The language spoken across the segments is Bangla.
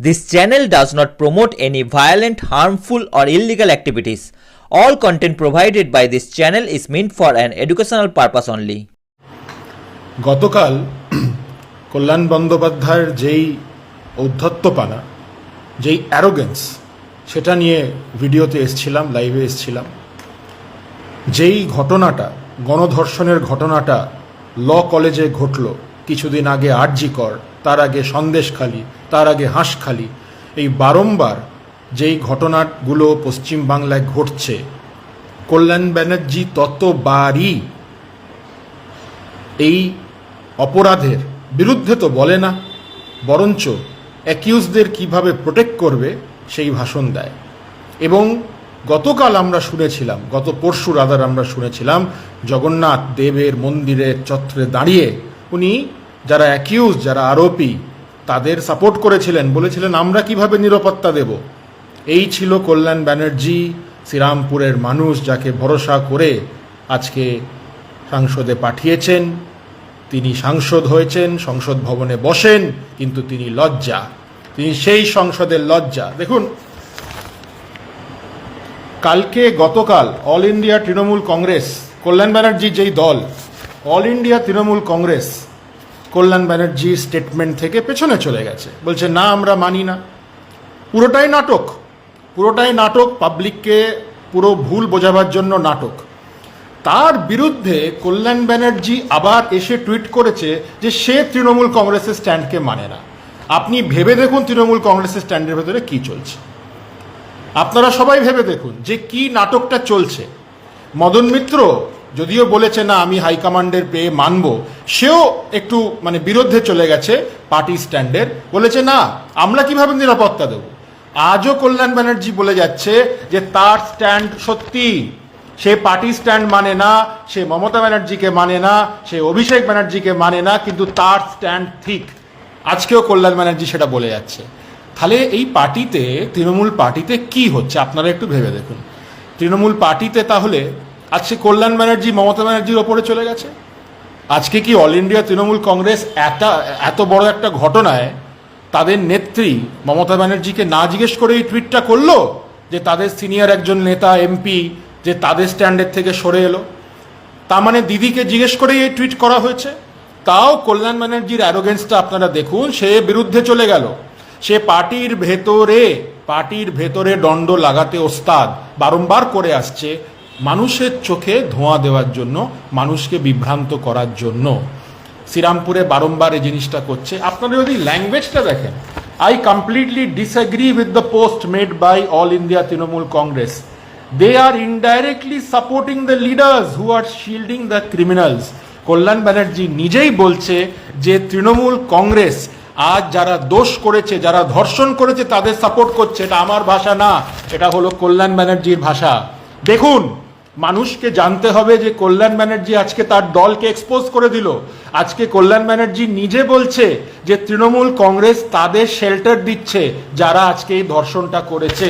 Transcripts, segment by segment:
This channel does not promote any violent, harmful, or illegal activities. All content provided by this channel is meant for an educational purpose only. গতকাল কল্যাণ বন্দ্যোপাধ্যায়ের যেই ঔদ্ধত্যপানা যেই অ্যারোগেন্স সেটা নিয়ে ভিডিওতে এসছিলাম লাইভে এসছিলাম যেই ঘটনাটা গণধর্ষণের ঘটনাটা ল কলেজে ঘটল কিছুদিন আগে আরজিকর, তার আগে সন্দেশখালি, তার আগে হাঁসখালি। এই বারংবার যেই ঘটনাগুলো পশ্চিম বাংলায় ঘটছে, কল্যাণ ব্যানার্জি ততবারই এই অপরাধের বিরুদ্ধে তো বলে না, বরঞ্চ অ্যাকিউজদের কীভাবে প্রোটেক্ট করবে সেই ভাষণ দেয়। এবং গতকাল আমরা শুনেছিলাম, গত পরশু রাদার আমরা শুনেছিলাম, জগন্নাথ দেবের মন্দিরের চত্রে দাঁড়িয়ে উনি যারা অ্যাকিউজ যারা আরোপি, তাদের সাপোর্ট করেছিলেন, বলেছিলেন, আমরা কীভাবে নিরাপত্তা দেব? এই ছিল কল্যাণ ব্যানার্জি, শ্রীরামপুরের মানুষ, যাকে ভরসা করে আজকে সাংসদে পাঠিয়েছেন। তিনি সাংসদ হয়েছেন, সংসদ ভবনে বসেন, কিন্তু তিনি লজ্জা। তিনি সেই সংসদের লজ্জা। দেখুন, কালকে গতকাল অল ইন্ডিয়া তৃণমূল কংগ্রেস, কল্যাণ ব্যানার্জি যেই দল, অল ইন্ডিয়া তৃণমূল কংগ্রেস কল্যাণ ব্যানার্জির স্টেটমেন্ট থেকে পেছনে চলে গেছে। বলছে, না, আমরা মানি না। পুরোটাই নাটক। পুরোটাই নাটক পাবলিককে পুরো ভুল বোঝাবার জন্য নাটক। তার বিরুদ্ধে কল্যাণ ব্যানার্জি আবার এসে টুইট করেছে যে সে তৃণমূল কংগ্রেসের স্ট্যান্ডকে মানে না। আপনি ভেবে দেখুন তৃণমূল কংগ্রেসের স্ট্যান্ডের ভেতরে কি চলছে। আপনারা সবাই ভেবে দেখুন যে কি নাটকটা চলছে। মদন মিত্র যদিও বলেছে না, আমি হাইকমান্ডের পেয়ে মানব। সেও একটু মানে বিরুদ্ধে চলে গেছে পার্টি স্ট্যান্ডের। বলেছে না, আমরা কীভাবে নিরাপত্তা দেব? আজও কল্যাণ ব্যানার্জি বলে যাচ্ছে যে তার স্ট্যান্ড সত্যি। সে পার্টি স্ট্যান্ড মানে না, সে মমতা ব্যানার্জিকে মানে না, সে অভিষেক ব্যানার্জিকে মানে না, কিন্তু তার স্ট্যান্ড ঠিক। আজকেও কল্যাণ ব্যানার্জি সেটা বলে যাচ্ছে। তাহলে এই পার্টিতে, তৃণমূল পার্টিতে কি হচ্ছে? আপনারা একটু ভেবে দেখুন। তৃণমূল পার্টিতে তাহলে আজকে কল্যাণ ব্যানার্জি, মমতা ব্যানার্জির ওপরে চলে গেছে। আজকে কি অল ইন্ডিয়া তৃণমূল কংগ্রেস এত এত বড় একটা ঘটনায় তাদের নেত্রী মমতা ব্যানার্জিকে না জিজ্ঞেস করে এই টুইটটা করল? যে তাদের সিনিয়র একজন নেতা এমপি যে তাদের স্ট্যান্ডের থেকে সরে এলো। তার মানে দিদিকে জিজ্ঞেস করেই এই টুইট করা হয়েছে। তাও কল্যাণ ব্যানার্জির অ্যারোগেন্সটা আপনারা দেখুন, সে বিরুদ্ধে চলে গেল। সে পার্টির ভেতরে পার্টির ভেতরে দণ্ড লাগাতে ওস্তাদ বারংবার করে আসছে। মানুষের চোখে ধোঁয়া দেওয়ার জন্য, মানুষকে বিভ্রান্ত করার জন্য। শ্রীরামপুরে বারংবার এই জিনিসটা করছে। আপনারা যদি ল্যাঙ্গুয়েজটা দেখেন I completely disagree with the post made by all India Trinamool Congress they are indirectly supporting the leaders who are shielding the criminals. Kalyan Banerjee নিজেই বলছে যে, তৃণমূল কংগ্রেস আজ যারা দোষ করেছে, যারা ধর্ষণ করেছে, তাদের সাপোর্ট করছে। এটা আমার ভাষা না, এটা হলো কল্যাণ ব্যানার্জির ভাষা। দেখুন মানুষকে জানতে হবে যে কল্যাণ ব্যানার্জি আজকে তার দলকে এক্সপোজ করে দিল। আজকে কল্যাণ ব্যানার্জি নিজে বলছে যে তৃণমূল কংগ্রেস তাদের শেল্টার দিচ্ছে, যারা আজকে এই ধর্ষণটা করেছে।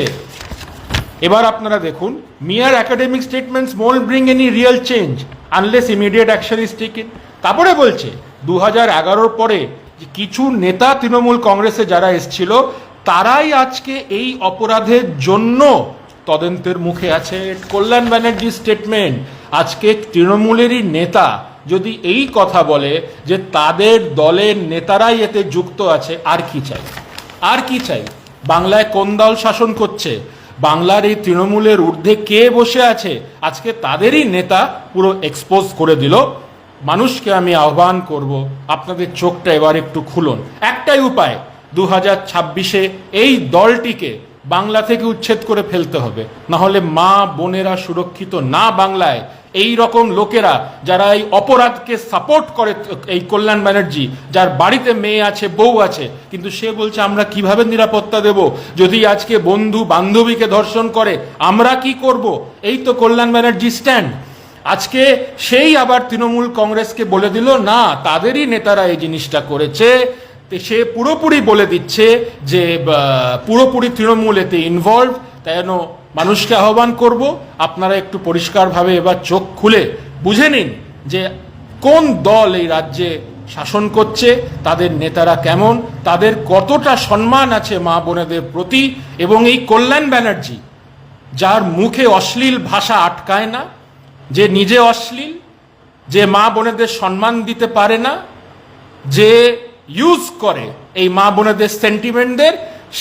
এবার আপনারা দেখুন, mere academic statements won't bring any real change unless immediate action is taken তারপরে বলছে দু হাজার এগারোর পরে কিছু নেতা তৃণমূল কংগ্রেসে যারা এসছিল, তারাই আজকে এই অপরাধের জন্য তদন্তের মুখে আছে কল্যাণ ব্যানার্জি স্টেটমেন্ট আজকে তৃণমূলেরই নেতা যদি এই কথা বলে যে তাদের দলের নেতারাই এতে যুক্ত আছে, আর কি চাই? আর কি চাই? বাংলায় কোন দল শাসন করছে? বাংলার এই তৃণমূলের ঊর্ধ্বে কে বসে আছে? আজকে তাদেরই নেতা পুরো এক্সপোজ করে দিল। মানুষকে আমি আহ্বান করব, আপনাদের চোখটা এবার একটু খুলুন। একটাই উপায়, দু হাজার ছাব্বিশে এই দলটিকে বাংলা থেকে উচ্ছেদ করে ফেলতে হবে। নাহলে মা বোনেরা সুরক্ষিত না বাংলায়। এই রকম লোকেরা যারা এই অপরাধকে সাপোর্ট করে, এই কল্যাণ ব্যানার্জি, যার বাড়িতে মেয়ে আছে, বউ আছে, কিন্তু সে বলছে, আমরা কীভাবে নিরাপত্তা দেব? যদি আজকে বন্ধু বান্ধবীকে ধর্ষণ করে, আমরা কি করব? এই তো কল্যাণ ব্যানার্জি স্ট্যান্ড আজকে সেই আবার তৃণমূল কংগ্রেসকে বলে দিল, না, তাদেরই নেতারা এই জিনিসটা করেছে। সে পুরোপুরি বলে দিচ্ছে যে পুরোপুরি তৃণমূল এতে ইনভলভ তাই জন্য মানুষকে আহ্বান করব, আপনারা একটু পরিষ্কারভাবে এবার চোখ খুলে বুঝে নিন যে কোন দল এই রাজ্যে শাসন করছে, তাদের নেতারা কেমন, তাদের কতটা সম্মান আছে মা বোনেদের প্রতি, এবং এই কল্যাণ ব্যানার্জি, যার মুখে অশ্লীল ভাষা আটকায় না, যে নিজে অশ্লীল, যে মা বোনেদের সম্মান দিতে পারে না, যে ইউজ করে এই মা বোনেদের সেন্টিমেন্টদের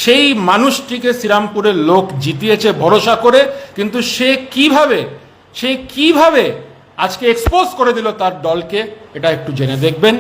সেই মানুষটিকে শ্রীরামপুরের লোক জিতিয়েছে ভরসা করে, কিন্তু সে কীভাবে সে কীভাবে আজকে এক্সপোজ করে দিল তার দলকে, এটা একটু জেনে দেখবেন।